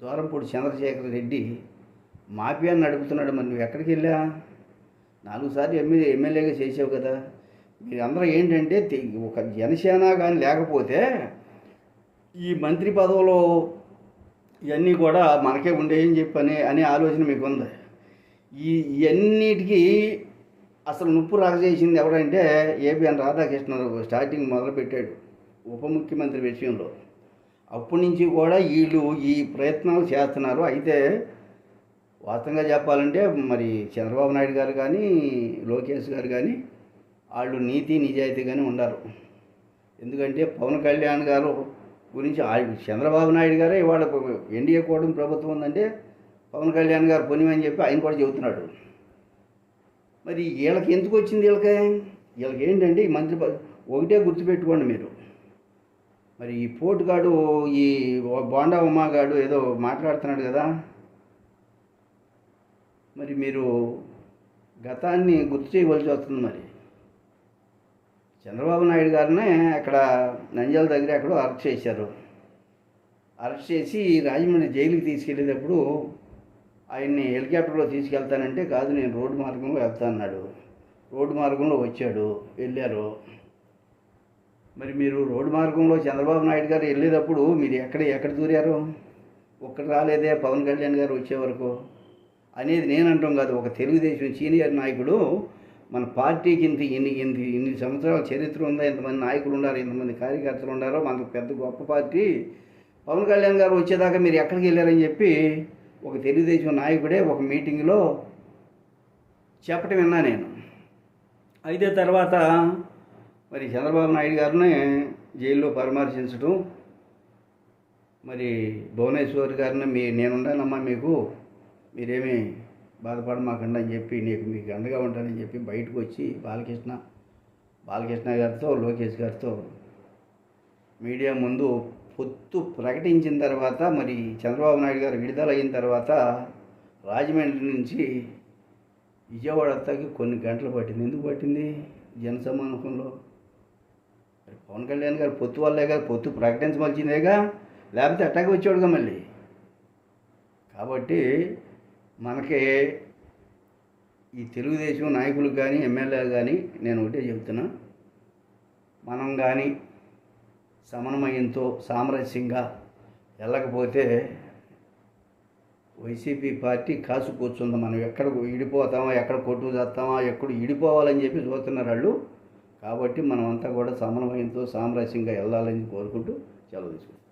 దూరంపూడి చంద్రశేఖర్ రెడ్డి మాఫియాని నడుపుతున్నాడు మరి నువ్వు ఎక్కడికి వెళ్ళా? నాలుగు సార్లు ఎమ్మె ఎమ్మెల్యేగా చేసావు కదా. మీరందరూ ఏంటంటే ఒక జనసేన కానీ లేకపోతే ఈ మంత్రి పదవులో ఇవన్నీ కూడా మనకే ఉండేయని చెప్పని అనే ఆలోచన మీకు ఉంది ఈ ఇవన్నిటికీ అసలు నుప్పు రాగజేసింది ఎవరంటే ఏబిఎన్ రాధాకృష్ణ స్టార్టింగ్ మొదలుపెట్టాడు ఉప ముఖ్యమంత్రి విషయంలో. అప్పటి నుంచి కూడా వీళ్ళు ఈ ప్రయత్నాలు చేస్తున్నారు. అయితే వాస్తవంగా చెప్పాలంటే మరి చంద్రబాబు నాయుడు గారు కానీ లోకేష్ గారు కానీ వాళ్ళు నీతి నిజాయితీగానే ఉండరు. ఎందుకంటే పవన్ కళ్యాణ్ గారు గురించి చంద్రబాబు నాయుడు గారే ఇవాళ ఎన్డీఏ కూటమి ప్రభుత్వం ఉందంటే పవన్ కళ్యాణ్ గారు పొనివని చెప్పి ఆయన కూడా చెబుతున్నాడు. మరి వీళ్ళకి ఎందుకు వచ్చింది వీళ్ళకి? వీళ్ళకి ఏంటంటే ఈ మంత్రి ఒకటే గుర్తుపెట్టుకోండి మీరు. మరి ఈ పోటుగాడు ఈ బోండా ఉమాగాడు ఏదో మాట్లాడుతున్నాడు కదా. మరి మీరు గతాన్ని గుర్తు చేయవలసి వస్తుంది మరి. చంద్రబాబు నాయుడు గారినే అక్కడ నంజాల దగ్గర ఎక్కడో అరెస్ట్ చేశారు. అరెస్ట్ చేసి రాజమండ్రి జైలుకి తీసుకెళ్ళేటప్పుడు ఆయన్ని హెలికాప్టర్లో తీసుకెళ్తానంటే కాదు నేను రోడ్డు మార్గంలో వెళ్తా అన్నాడు రోడ్డు మార్గంలో వచ్చాడు వెళ్ళారు. మరి మీరు రోడ్డు మార్గంలో చంద్రబాబు నాయుడు గారు వెళ్ళేటప్పుడు మీరు ఎక్కడ ఎక్కడ దూరారు? ఒక్కడు రాలేదే పవన్ కళ్యాణ్ గారు వచ్చే వరకు? అనేది నేను అంటాం కాదు ఒక తెలుగుదేశం సీనియర్ నాయకుడు మన పార్టీకి ఇంత ఇన్ని ఇంత ఇన్ని సంవత్సరాల చరిత్ర ఉందా ఇంతమంది నాయకులు ఉన్నారు ఇంతమంది కార్యకర్తలు ఉన్నారో మనకు పెద్ద గొప్ప పార్టీ. పవన్ కళ్యాణ్ గారు వచ్చేదాకా మీరు ఎక్కడికి వెళ్ళారని చెప్పి ఒక తెలుగుదేశం నాయకుడే ఒక మీటింగ్లో చెప్పటం విన్నా నేను. అయితే తర్వాత మరి చంద్రబాబు నాయుడు గారిని జైల్లో పరామర్శించడం మరి భువనేశ్వర్ గారిని మీ నేనుండానమ్మా మీకు మీరేమీ బాధపడమాకండి అని చెప్పి నీకు మీకు అండగా ఉంటానని చెప్పి బయటకు వచ్చి బాలకృష్ణ బాలకృష్ణ గారితో లోకేష్ గారితో మీడియా ముందు పొత్తు ప్రకటించిన తర్వాత మరి చంద్రబాబు నాయుడు గారు విడుదల అయిన తర్వాత రాజమండ్రి నుంచి విజయవాడ వస్తాకి కొన్ని గంటలు పట్టింది. ఎందుకు పట్టింది? జనసమానకంలో పవన్ కళ్యాణ్ గారు పొత్తు వల్లేగా పొత్తు ప్రకటించవలసిందేగా లేకపోతే అట్టాగే వచ్చాడుగా మళ్ళీ? కాబట్టి మనకి ఈ తెలుగుదేశం నాయకులకు కానీ ఎమ్మెల్యేలు కానీ నేను ఒకటే చెబుతున్నా మనం కానీ సమన్వయంతో సామరస్యంగా వెళ్ళకపోతే వైసీపీ పార్టీ కాసు కూర్చుంది. మనం ఎక్కడ ఇడిపోతామా ఎక్కడ కొట్టు చేస్తామా ఎక్కడ ఇడిపోవాలని చెప్పి చూస్తున్నారు వాళ్ళు. కాబట్టి మనమంతా కూడా సమన్వయంతో సామరస్యంగా వెళ్ళాలని కోరుకుంటూ సెలవు తీసుకుంటాం